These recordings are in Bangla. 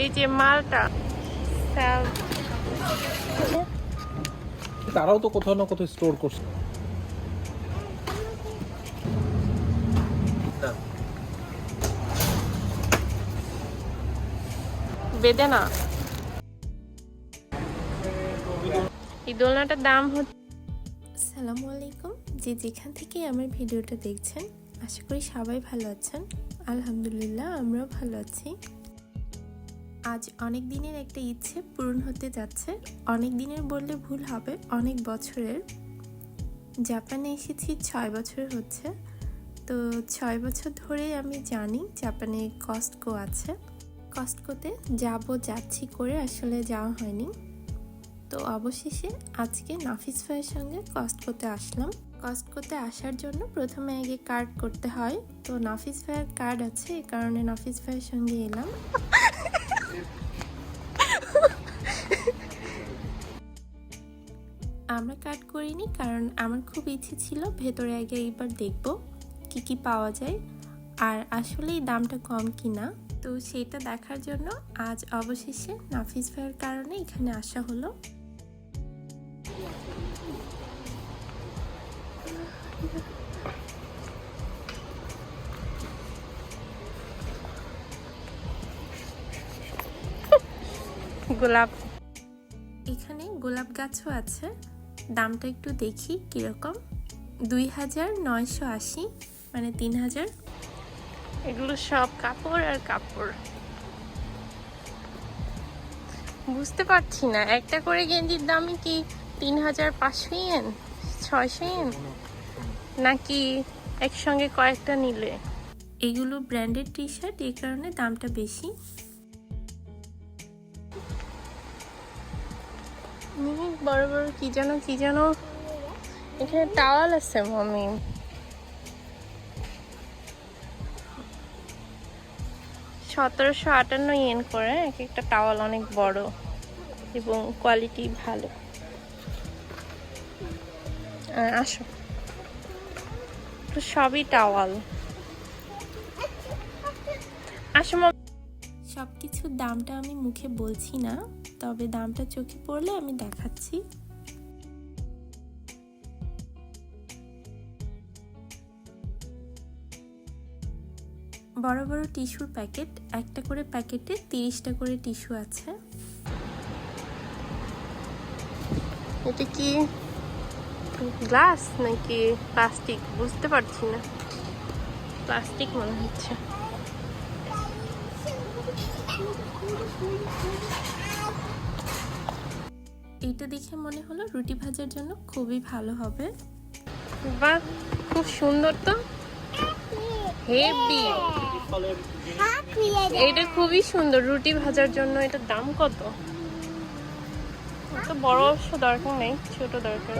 এই যে মালটা। তারাও তো কোথাও না কোথাও স্টোর করছে। বেদে না এই দোলনাটার দাম হচ্ছে আসসালামু আলাইকুম। যে যেখান থেকে আমার ভিডিওটা দেখছেন আশা করি সবাই ভালো আছেন। আলহামদুলিল্লাহ আমরাও ভালো আছি। আজ অনেক দিনের একটা ইচ্ছে পূরণ হতে যাচ্ছে। অনেক দিনের বললে ভুল হবে, অনেক বছরের। জাপানে এসেছি, ছয় বছর হচ্ছে। তো ছয় বছর ধরে আমি জানি জাপানে কস্টকো আছে। কস্টকোতে যাব, যাচ্ছি করে আসলে যাওয়া হয়নি। তো অবশেষে আজকে নাফিস ভাইয়ের সঙ্গে কস্টকোতে আসলাম। কস্টকোতে আসার জন্য প্রথমে আগে কার্ড করতে হয়। তো নাফিস ভাইয়ের কার্ড আছে এই কারণে নাফিস ভাইয়ের সঙ্গে এলাম। আমরা কার্ড করিনি কারণ আমার খুব ইচ্ছে ছিল ভেতরে আগে একবার দেখব কি কি পাওয়া যায় আর আসলেই দামটা কম কিনা। তো সেটা দেখার জন্য আজ অবশেষে নাফিস ভাইয়ের কারণে এখানে আসা হলো। গোলাপ। এখানে গোলাপ গাছও আছে। দামটা একটু দেখি কীরকম। দুই হাজার নয়শো আশি মানে তিন হাজার। এগুলো সব কাপড় আর কাপড়। বুঝতে পারছি না একটা করে গেঞ্জির দামই কি তিন হাজার পাঁচশো ইয়েন ছয়শো ইয়েন? নাকি একসঙ্গে কয়েকটা নিলে? এগুলো ব্র্যান্ডেড টি শার্ট এই কারণে দামটা বেশি। মিহি বড় বড়, কি যেন কি যেন। এখানে টাওয়াল আছে মামি সতেরোশো আটান্ন ইয়েন করে, এক একটা টাওয়াল অনেক বড় এবং কোয়ালিটি ভালো। আসো। তো সবই টাওয়াল। আসো সব কিছুর দামটা আমি মুখে বলছি না, তবে দামটা চোখে পড়লে আমি দেখাচ্ছি। বড় বড় টিস্যুর প্যাকেট, একটা করে প্যাকেটে তিরিশটা করে টিস্যু আছে। এটা কি গ্লাস নাকি প্লাস্টিক? বুঝতে পারছি না। প্লাস্টিক মনে হচ্ছে। এইটা দেখে মনে হলো রুটি ভাজার জন্য খুবই ভালো হবে। বাহ খুব সুন্দর তো। হেভি। এটা খুবই সুন্দর রুটি ভাজার জন্য। এটার দাম কত? তো বড় অবশ্য দরকার নেই ছোট দরকার।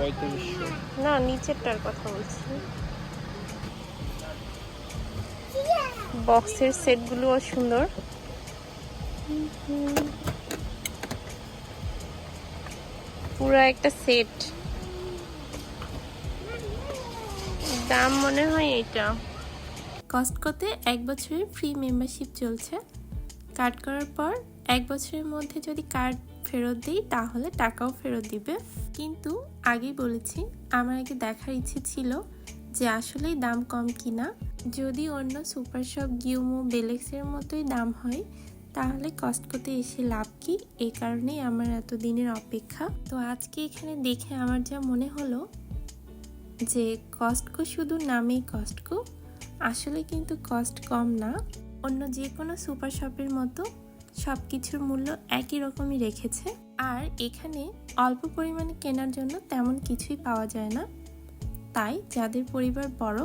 না নিচেরটার কথা বলছি। বক্সের সেটগুলোও সুন্দর। পুরো একটা সেট দাম মনে হয় এইটা কস্টকোতে এক বছরের ফ্রি মেম্বারশিপ চলছে। কার্ড করার পর এক বছরের মধ্যে যদি কার্ড ফেরত দিই, তাহলে টাকাও ফেরত দিবে। কিন্তু আগেই বলেছি, আমার আগে দেখার ইচ্ছে ছিল যে আসলেই দাম কম কিনা। যদি অন্য সুপার শপ গিউমো বেলেক্সের মতোই দাম হয় তাহলে কস্টকোতে এসে লাভ কি? এই কারণেই আমার এত দিনের অপেক্ষা। তো আজকে এখানে দেখে আমার যা মনে হলো যে কস্টকো শুধু নামেই কস্টকো আসলে কিন্তু কস্ট কম না। অন্য যে কোনো সুপার শপের মতো সব কিছুর মূল্য একই রকমই রেখেছে। আর এখানে অল্প পরিমাণে কেনার জন্য তেমন কিছুই পাওয়া যায় না। তাই যাদের পরিবার বড়,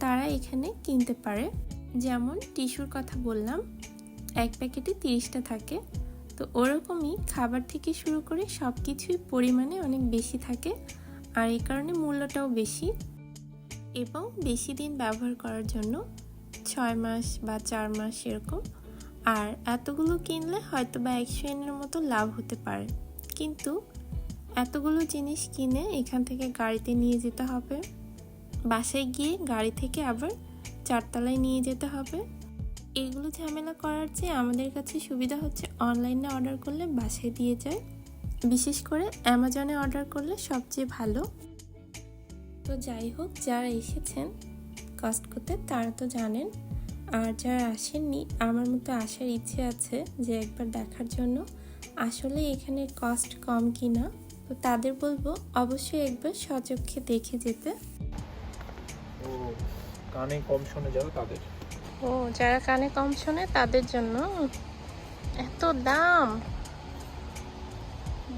তারা এখানে কিনতে পারে। যেমন টিস্যুর কথা বললাম এক প্যাকেটে তিরিশটা থাকে। তো ওরকমই খাবার থেকে শুরু করে সব কিছুই পরিমাণে অনেক বেশি থাকে আর এই কারণে মূল্যটাও বেশি। এবং বেশি দিন ব্যবহার করার জন্য ছয় মাস বা চার মাস এরকম। আর এতগুলো কিনলে হয়তো বা একশো এনের মতো লাভ হতে পারে। কিন্তু এতগুলো জিনিস কিনে এখান থেকে গাড়িতে নিয়ে যেতে হবে। বাসায় গিয়ে গাড়ি থেকে আবার চারতলায় নিয়ে যেতে হবে। এগুলো ঝামেলা করার চেয়ে আমাদের কাছে সুবিধা হচ্ছে অনলাইনে অর্ডার করলে বাসায় দিয়ে যায়। বিশেষ করে অ্যামাজনে অর্ডার করলে সবচেয়ে ভালো। তো যাই হোক, যারা এসেছেন কষ্ট করতে, তারা তো জানেন। আর যারা আসেননি, আমার মতো আসার ইচ্ছে আছে যে একবার দেখার জন্য। আসলে এখানে কস্ট কম কিনা, তো তাদের বলব অবশ্যই একবার সচক্ষে দেখে যেতে। ও কানে কম শোনে যারা তাদের। ও যারা কানে কম শোনে তাদের জন্য? এত দাম।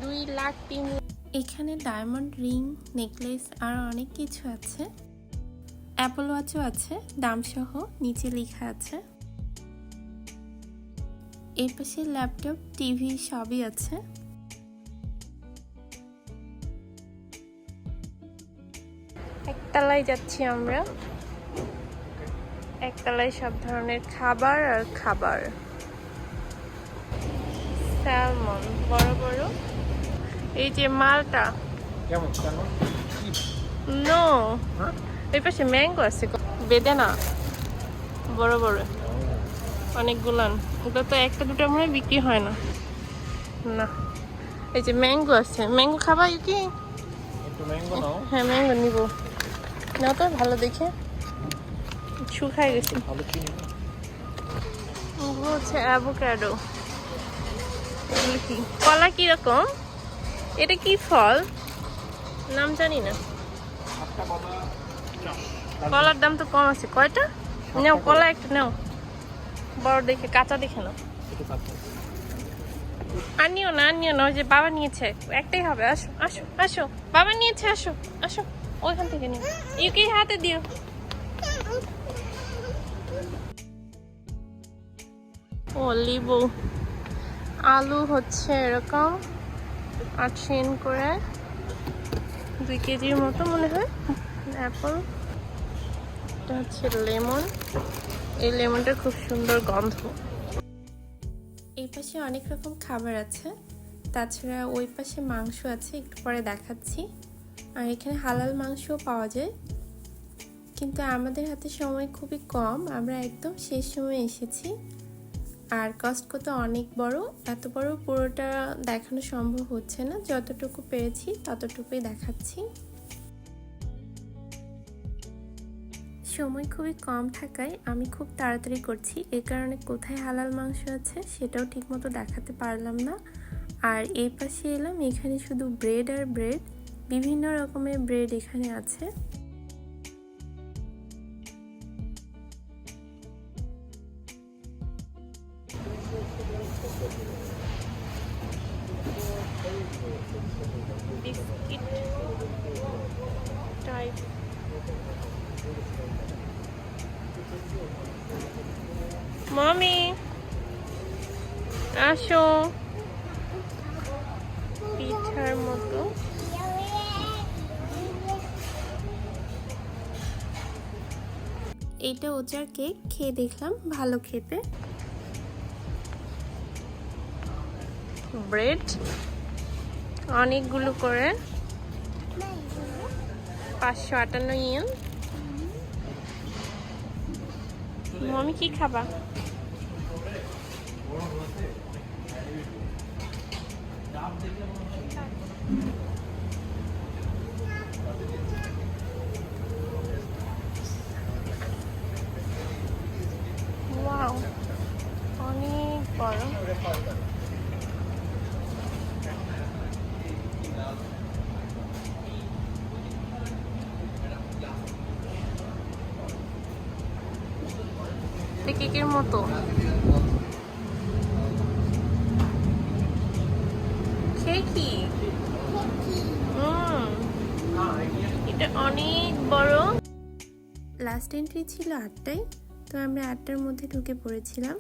দুই লাখ তিন এখানে ডায়মন্ড রিং নেকলেস আর অনেক কিছু আছে। অ্যাপল ওয়াচও আছে দামসহ নিচে লেখা আছে। এর পাশে ল্যাপটপ টিভি সবই আছে। একতলায় যাচ্ছি আমরা। একতলায় সব ধরনের খাবার আর খাবার। স্যালমন বড় বড়। এই যে মালটা। কেমন? নো হ্যাঁ? এই পাশে ম্যাঙ্গো আছে। বেদে না বড়। বড় অনেকগুলান ওগুলো তো একটা দুটো মনে বিক্রি হয় না। না। এই যে ম্যাঙ্গো আছে। ম্যাঙ্গো খাবা কি হ্যাঁ ম্যাঙ্গো নিব। নাও তো ভালো দেখে। শুকায় গেছে। হচ্ছে অ্যাভোক্যাডো এগুলো কি? কলা কীরকম? এটা কি ফল? নাম জানি না। কলার দাম তো কম আছে। কয়টা? নাও কলা একটা নাও। বড় দেখে কাঁচা দেখে নাও। একটু কাঁচা। আর নিও না আর নিও না ওই যে বাবা নিয়েছে। একটাই হবে। আসো আসো আসো। বাবা নিয়েছে আসো আসো। ওইখান থেকে নিও। ইউকে হাতে দিও। ও লিবু আলু হচ্ছে এরকম আট সেন করে দুই কেজির মতো মনে হয়। অ্যাপল। এটা হচ্ছে লেমন। এই লেমনটা খুব সুন্দর গন্ধ। এই পাশে অনেক রকম খাবার আছে। তাছাড়া ওই পাশে মাংস আছে, একটু পরে দেখাচ্ছি। আর এখানে হালাল মাংসও পাওয়া যায়। কিন্তু আমাদের হাতে সময় খুবই কম। আমরা একদম শেষ সময় এসেছি। আর কস্টকো তো অনেক বড়, এত বড় পুরোটা দেখানো সম্ভব হচ্ছে না। যতটুকু পেরেছি ততটুকুই দেখাচ্ছি। সময় খুবই কম থাকায় আমি খুব তাড়াতাড়ি করছি। এ কারণে কোথায় হালাল মাংস আছে সেটাও ঠিকমতো দেখাতে পারলাম না। আর এই পাশে এলাম, এখানে শুধু ব্রেড আর ব্রেড বিভিন্ন রকমের ব্রেড এখানে আছে। বিস্কিট টাইপ মমি আসো। পিঠার মতো। এইটা ওচার কেক খেয়ে দেখলাম ভালো খেতে। ব্রেড অনেকগুলো করে পাঁচশো আটান্ন ইয়েন। মমি কি খাবা? অনেক বড়। কেকের মতো। খেকি? এটা অনেক বড়। লাস্ট এন্ট্রি ছিল আটটায় তো আমরা আটটার মধ্যে ঢুকে পড়েছিলাম।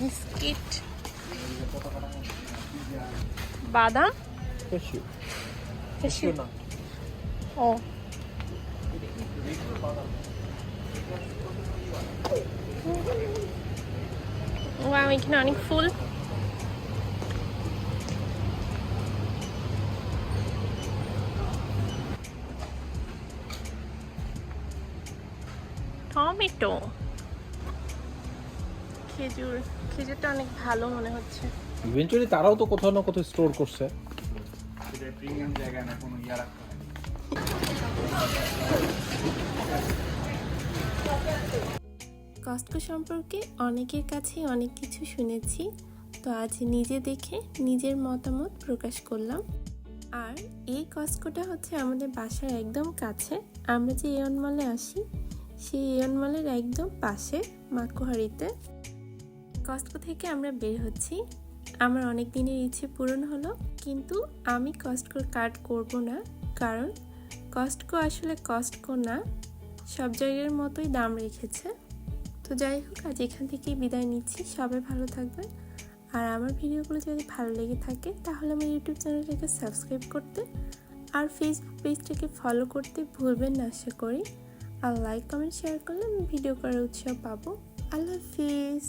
বিস্কিট। বাদাম. ও। ওয়াও এখানে অনেক ফুল মিষ্টো খেজুর খেজুরটা অনেক ভালো মনে হচ্ছে। ইভেন্চুয়ালি তারাও তো কোথাও না কোথাও স্টোর করছে। প্রিমিয়াম জায়গায় না কোনো ইয়া রাখতে কস্টকো সম্পর্কে অনেকের কাছেই অনেক কিছু শুনেছি। তো আজ নিজে দেখে নিজের মতামত প্রকাশ করলাম। আর এই কস্টকোটা হচ্ছে আমাদের বাসার একদম কাছে। আমরা যে এয়ন মলে আসি, সেই এয়ন মলের একদম পাশে মাকুহারিতে। কস্টকো থেকে আমরা বের হচ্ছি। আমার অনেক দিনের ইচ্ছে পূরণ হলো, কিন্তু আমি কস্টকোর কার্ড করব না, কারণ কস্টকো আসলে কস্টকো না, সব জায়গার মতোই দাম রেখেছে। তো যাই হোক, আজ এখান থেকেই বিদায় নিচ্ছি। সবাই ভালো থাকবেন। আর আমার ভিডিওগুলো যদি ভালো লেগে থাকে, তাহলে আমার ইউটিউব চ্যানেলটাকে সাবস্ক্রাইব করতে আর ফেসবুক পেজটাকে ফলো করতে ভুলবেন না, আশা করি। আর লাইক কমেন্ট শেয়ার করলে আমি ভিডিও করার উৎসাহ পাবো। আল্লাহ হাফিজ।